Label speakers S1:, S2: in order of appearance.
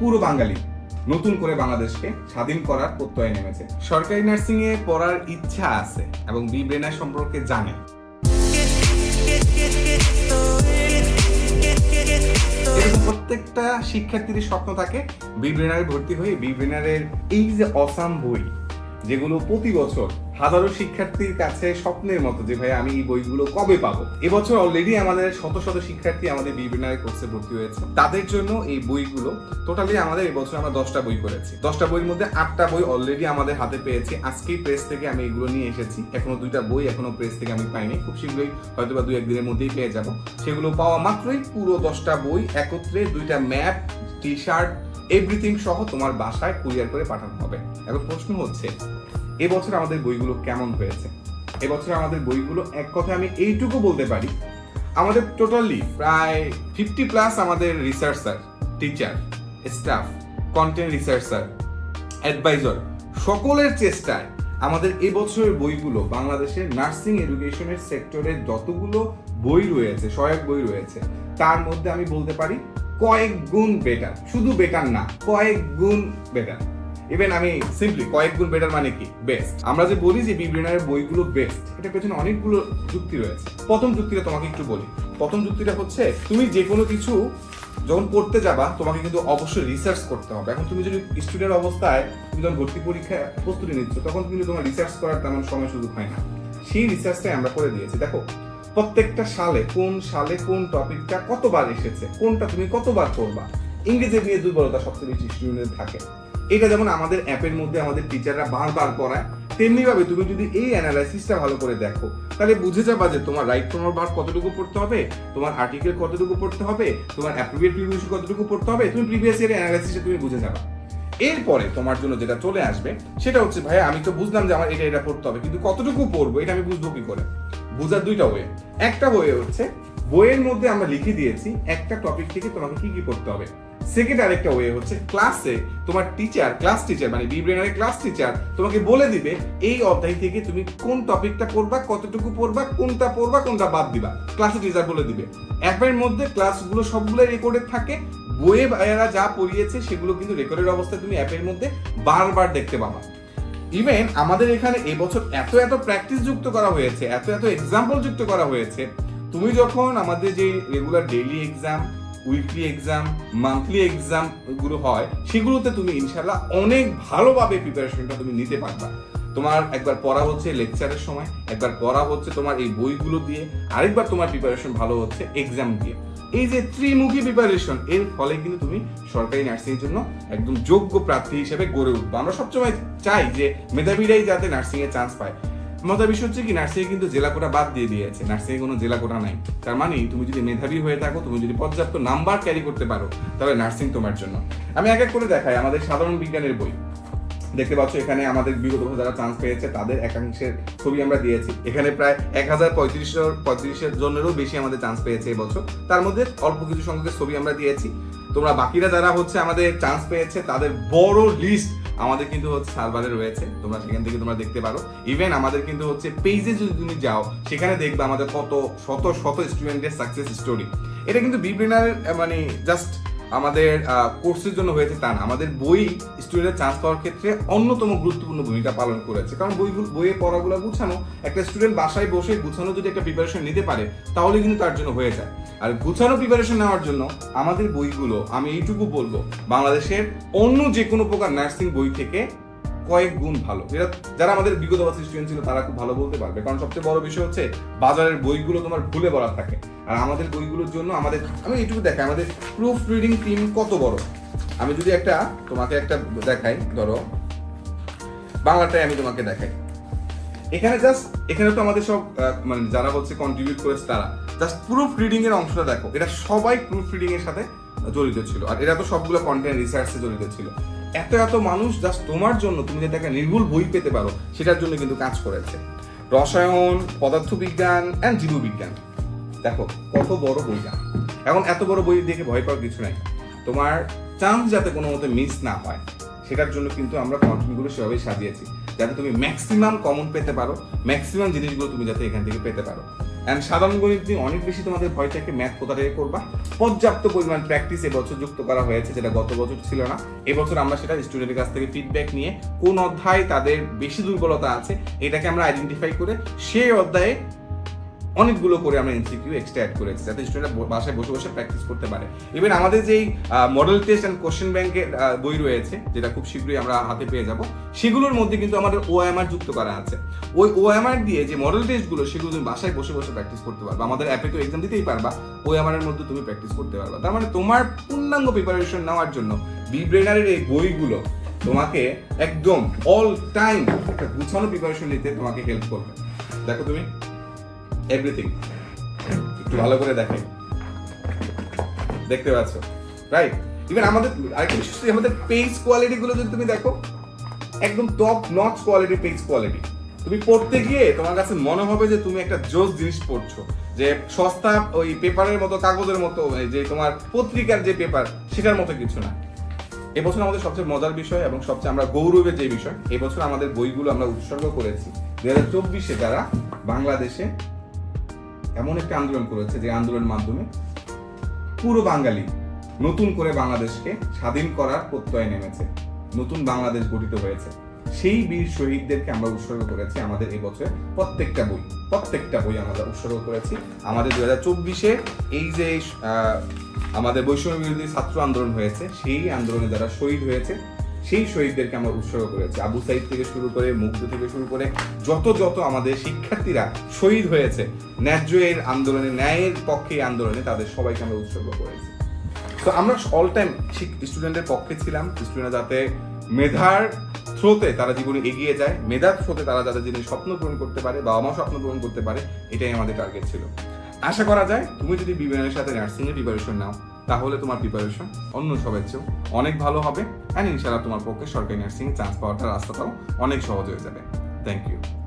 S1: পুরো বাঙালি নতুন করে বাংলাদেশকে স্বাধীন করার প্রত্যয়ে নেমেছে। সরকারি নার্সিং এ পড়ার ইচ্ছা আছে এবং বি ব্রেনার সম্পর্কে জানে। প্রত্যেকটা শিক্ষার্থীর স্বপ্ন থাকে, বি ব্রেনারে ভর্তি হয়ে বি ব্রেনারের এই যে অসাম বই, যেগুলো প্রতি বছর হাজারো শিক্ষার্থীর কাছে স্বপ্নের মতো যে ভাই আমি এই বইগুলো কবে পাবো? এবছর অলরেডি আমাদের শত শত শিক্ষার্থী আমাদের বিবিনারে কোর্সে ভর্তি হয়েছে। তাদের জন্য এই বইগুলো টোটালি আমাদের এবছর আমরা দশটা বই করেছি। দশটা বইয়ের মধ্যে আটটা বই অলরেডি আমাদের হাতে পেয়েছি। আজকেই প্রেস থেকে আমি এগুলো নিয়ে এসেছি। এখনও দুইটা বই এখনও প্রেস থেকে আমি পাইনি। খুব শীঘ্রই হয়তো বা দুই, একদিনের মধ্যেই পেয়ে যাব। সেগুলো পাওয়া মাত্রই পুরো দশটা বই একত্রে দুইটা ম্যাপ টি শার্ট এভরিথিং সহ তোমার বাসায় কুরিয়ার করে পাঠানো হবে। এখন প্রশ্ন হচ্ছে এবছর আমাদের বইগুলো কেমন হয়েছে? এবছর আমাদের বইগুলো এক কথা আমি এইটুকু বলতে পারি। আমাদের টোটালি প্রায় ফিফটি প্লাস আমাদের researcher teacher staff content researcher adviser সকলের চেষ্টায় আমাদের এবছরের বইগুলো বাংলাদেশের নার্সিং এডুকেশনের সেক্টরের যতগুলো বই রয়েছে, সহায়ক বই রয়েছে, তার মধ্যে আমি বলতে পারি কয়েক গুণ বেটার শুধু বেটার না, কয়েক গুণ বেটার ইভেন আমি সিম্পলি কয়েক গুণ বেটার মানে কি? বেস্ট আমরা যে বলি যে বিব্রেনারের বইগুলো বেস্ট এটা পেছনে অনেকগুলো যুক্তি রয়েছে। প্রথম যুক্তিটা তোমাকে একটু বলি। প্রথম যুক্তিটা হচ্ছে, তুমি যে কোনো কিছু যখন পড়তে যাবা, তোমাকে কিন্তু অবশ্যই রিসার্চ করতে হবে। এখন তুমি যদি স্টুডেন্ট অবস্থায় তুমি যখন ভর্তি পরীক্ষা প্রস্তুতি নিচ্ছ, তখন কিন্তু তোমার রিসার্চ করার তেমন সময় সুযোগ হয় না। সেই রিসার্চটাই আমরা করে দিয়েছি। দেখো, প্রত্যেকটা সালে কোন সালে কোন টপিকটা কতবার এসেছে, কোনটা তুমি কতবার করবা ইংরেজি নিয়ে দুর্বলতা সবচেয়ে বেশি স্টুডেন্টের থাকে। এটা যেমন আমাদের অ্যাপের মধ্যে আমাদের টিচাররা বারবার করায় তেমনি ভাবে তুমি যদি এই অ্যানালাইসিসটা ভালো করে দেখো, তাহলে বুঝে যাবা যে তোমার রাইট ফ্রম ভার্ব কতটুকু পড়তে হবে, তোমার আর্টিকেল কতটুকু পড়তে হবে, তোমার অ্যাপ্রোপ্রিয়েট প্রিভিউস কতটুকু পড়তে হবে, তুমি প্রিভিয়াস ইয়ার অ্যানালাইসিসটা তুমি বুঝে যাবা। এরপরে তোমার জন্য যেটা চলে আসবে, সেটা হচ্ছে ভাই আমি তো বুঝলাম যে আমার এটা এটা পড়তে হবে, কিন্তু কতটুকু পড়ব এটা আমি বুঝব কি করে? বুঝার দুইটা ওয়ে একটা ওয়ে হচ্ছে, বইয়ের মধ্যে আমরা লিখে দিয়েছি একটা টপিক থেকে তোমাকে কি কি করতে হবে। সেকেন্ড আরেকটা ওয়ে হচ্ছে ক্লাসে তোমার টিচার ক্লাস টিচার মানে বি ব্রেনারের ক্লাস টিচার তোমাকে বলে দিবে এই অধ্যায় থেকে তুমি কোন টপিকটা পড়বা, কতটুকু পড়বা, কোনটা পড়বা, কোনটা বাদ দিবা। ক্লাসে টিচার বলে দিবে। অ্যাপের মধ্যে ক্লাসগুলো সবগুলো রেকর্ডেড থাকে। বইয়ে ভাইয়ারা যা পড়িয়েছে সেগুলো কিন্তু রেকর্ডের অবস্থায় তুমি অ্যাপের মধ্যে বারবার দেখতে পাবা। ইভেন আমাদের এখানে এবছর এত এত প্র্যাকটিস যুক্ত করা হয়েছে, এত এত এক্সাম্পল যুক্ত করা হয়েছে। তুমি যখন আমাদের যে regular daily exam weekly exam monthly এক্সামগুলো হয়, সেগুলোতে তুমি ইনশাল্লাহ অনেক ভালোভাবে প্রিপারেশনটা তুমি নিতে পারবা। তোমার একবার পড়া হচ্ছে লেকচারের সময়, একবার পড়া হচ্ছে তোমার এই বইগুলো দিয়ে, আরেকবার তোমার প্রিপারেশন ভালো হচ্ছে এক্সাম দিয়ে। এই যে ত্রিমুখী প্রিপারেশন এর ফলে কিন্তু তুমি সরকারি নার্সিং এর জন্য একদম যোগ্য প্রার্থী হিসেবে গড়ে উঠবে। আমরা সবসময় চাই যে মেধাবীরাই যাতে নার্সিং এ চান্স পায়। মজার বিষয় হচ্ছে কি নার্সিং কিন্তু জেলা কোটা বাদ দিয়ে দিয়েছে। নার্সিং কোনো জেলা কোটা নাই। তার মানে তুমি যদি মেধাবী হয়ে থাকো, তুমি যদি পর্যাপ্ত নাম্বার ক্যারি করতে পারো, তাহলে নার্সিং তোমার জন্য। আমি এক এক করে দেখাই, আমাদের সাধারণ বিজ্ঞানের বই। দেখতে পাচ্ছ এখানে আমাদের বিগত যারা চান্স পেয়েছে, তাদের একাংশের ছবি আমরা দিয়েছি। এখানে প্রায় এক হাজার পঁয়ত্রিশশো পঁয়ত্রিশের জনেরও বেশি আমাদের চান্স পেয়েছে এবছর তার মধ্যে অল্প কিছু সংখ্যকের ছবি আমরা দিয়েছি। তোমরা বাকিরা যারা হচ্ছে আমাদের চান্স পেয়েছে, তাদের বড় লিস্ট আমাদের কিন্তু হচ্ছে সার্ভারে রয়েছে, তোমরা সেখান থেকে তোমরা দেখতে পারো। ইভেন আমাদের কিন্তু হচ্ছে পেজে যদি তুমি যাও, সেখানে দেখবে আমাদের কত শত শত স্টুডেন্টের সাকসেস স্টোরি এটা কিন্তু বিব্রেনার মানে জাস্ট আমাদের কোর্সের জন্য হয়েছে তা না। আমাদের বই স্টুডেন্টের চান্স পাওয়ার ক্ষেত্রে অন্যতম গুরুত্বপূর্ণ ভূমিকা পালন করেছে। কারণ বইগুলো বইয়ে পড়াগুলো গুছানো, একটা স্টুডেন্ট বাসায় বসে গুছানো যদি একটা প্রিপারেশন নিতে পারে, তাহলে কিন্তু তার জন্য হয়ে যায়। আর গুছানো প্রিপারেশন নেওয়ার জন্য আমাদের বইগুলো, আমি এইটুকু বলব, বাংলাদেশের অন্য যে কোনো প্রকার নার্সিং বই থেকে কয়েক গুণ ভালো। যেটা যারা আমাদের বিগত বছর স্টুডেন্ট ছিল তারা খুব ভালো বলতে পারবে। কারণ সবচেয়ে বড় বিষয় হচ্ছে, বাজারের বইগুলো তোমার ভুলে পড়া থাকে। আর আমাদের বইগুলোর জন্য আমাদের, আমি এইটুকু দেখাই, আমাদের প্রুফ রিডিং টিম কত বড়? আমি যদি একটা, তোমাকে একটা দেখাই, ধরো। বাংলাটাই আমি তোমাকে দেখাই। এখানে জাস্ট এখানে তো আমাদের সব মানে যারা হচ্ছে কন্ট্রিবিউট করেছে তারা। জাস্ট প্রুফ রিডিং এর অংশটা দেখো। এটা সবাই প্রুফ রিডিং এর সাথে জড়িত ছিল। আর এরা তো সবগুলো কন্টেন্ট রিসার্চে জড়িত ছিল। এত এত মানুষ জাস্ট তোমার জন্য, তুমি যাতে একটা নির্ভুল বই পেতে পারো, সেটার জন্য কিন্তু কাজ করেছে। রসায়ন, পদার্থবিজ্ঞান অ্যান্ড জীববিজ্ঞান। দেখো, কত বড় বইটা এখন এত বড় বই দেখে ভয় পাওয়ার কিছু নাই। তোমার চান্স যাতে কোনো মতে মিস না হয়, সেটার জন্য কিন্তু আমরা কন্টেন্টগুলো সেভাবেই সাজিয়েছি। যাতে তুমি ম্যাক্সিমাম কমন পেতে পারো ম্যাক্সিমাম জিনিসগুলো তুমি যাতে এখান থেকে পেতে পারো। অ্যান্ড সাধারণ গণিত নিয়ে অনেক বেশি তোমাদের ভয় থাকে ম্যাথ কোথা থেকে করবা। পর্যাপ্ত পরিমাণ প্র্যাকটিস এবছর যুক্ত করা হয়েছে, যেটা গত বছর ছিল না। এবছর আমরা সেটা স্টুডেন্টের কাছ থেকে ফিডব্যাক নিয়ে কোন অধ্যায় তাদের বেশি দুর্বলতা আছে, এটাকে আমরা আইডেন্টিফাই করে সেই অধ্যায়ে অনেকগুলো করে আমরা এমসিকিউ এক্সট্রা অ্যাড করেছি, যাতে স্টুডেন্টরা বাসায় বসে বসে প্র্যাকটিস করতে পারে। ইভেন আমাদের যেই মডেল টেস্ট অ্যান্ড কোশ্চেন ব্যাংকের বই রয়েছে, যেটা খুব শীঘ্রই আমরা হাতে পেয়ে যাব, সেগুলোর মধ্যে কিন্তু আমাদের ওএমআর যুক্ত করা আছে। ওই ওএমআর দিয়ে যে মডেল টেস্টগুলো সেগুলো তুমি বাসায় বসে বসে প্র্যাকটিস করতে পারবে। আমাদের অ্যাপে তো এক্সাম দিতেই পারবা ওএমআর এর মধ্যে তুমি প্র্যাকটিস করতে পারবা। তার মানে তোমার পূর্ণাঙ্গ প্রিপারেশন নেওয়ার জন্য বি ব্রেনারের এই বইগুলো তোমাকে একদম অল টাইম একটা গুছানো প্রিপারেশন নিতে তোমাকে হেল্প করবে। দেখো তুমি। এভরিথিং একটু ভালো করে দেখে দেখতে পাচ্ছ? রাইট ইভেন আমাদের, আরেকটা বিশেষ করে আমাদের পেজ কোয়ালিটি গুলো যদি তুমি দেখো, একদম top notch quality page quality তুমি পড়তে গিয়ে তোমার কাছে মনে হবে যে তুমি একটা জোস জিনিস পড়ছো। যে সস্তা ওই পেপারের মতো, কাগজের মতো যে তোমার পত্রিকার যে পেপার, সেটার মতো কিছু না। এবছর আমাদের সবচেয়ে মজার বিষয় এবং সবচেয়ে আমরা গৌরবের যে বিষয়, এবছর আমাদের বইগুলো আমরা উৎসর্গ করেছি। দুই হাজার চব্বিশে তারা বাংলাদেশে এমন একটা আন্দোলন করেছে যে আন্দোলনের মাধ্যমে পুরো বাঙালি নতুন করে বাংলাদেশকে স্বাধীন করার প্রত্যয় নেমেছে, নতুন বাংলাদেশ গঠিত হয়েছে। সেই বীর শহীদদেরকে আমরা উৎসর্গ করেছি আমাদের এই প্রত্যেকটা বই প্রত্যেকটা বই আমরা উৎসর্গ করেছি। আমাদের দু হাজার চব্বিশে এই যে আমাদের বৈষম্য বিরোধী ছাত্র আন্দোলন হয়েছে, সেই আন্দোলনে যারা শহীদ হয়েছে সেই শহীদদেরকে আমরা উৎসর্গ করেছি। আবু সাইদ থেকে শুরু করে, মুগ্ধ থেকে শুরু করে, যত যত আমাদের শিক্ষার্থীরা শহীদ হয়েছে, ন্যায্য এর আন্দোলনে, ন্যায়ের পক্ষে আন্দোলনে তাদের সবাইকে আমরা উৎসর্গ করেছি। তো আমরা অল টাইম স্টুডেন্টের পক্ষে ছিলাম। স্টুডেন্টরা যাতে মেধার থ্রোতে তারা জীবনে এগিয়ে যায়, মেধার থ্রোতে তারা যাতে জীবনে স্বপ্ন পূরণ করতে পারে বাবা মা স্বপ্ন পূরণ করতে পারে, এটাই আমাদের টার্গেট ছিল। আশা করা যায়, তুমি যদি বিজ্ঞানের সাথে নার্সিং এর প্রিপারেশন নাও তাহলে তোমার প্রিপারেশন অন্য সবের চেয়েও অনেক ভালো হবে। অ্যান্ড ইনশাআল্লাহ তোমার পক্ষে সরকারি নার্সিং চান্স পাওয়াটা রাস্তাটাও অনেক সহজ হয়ে যাবে। Thank you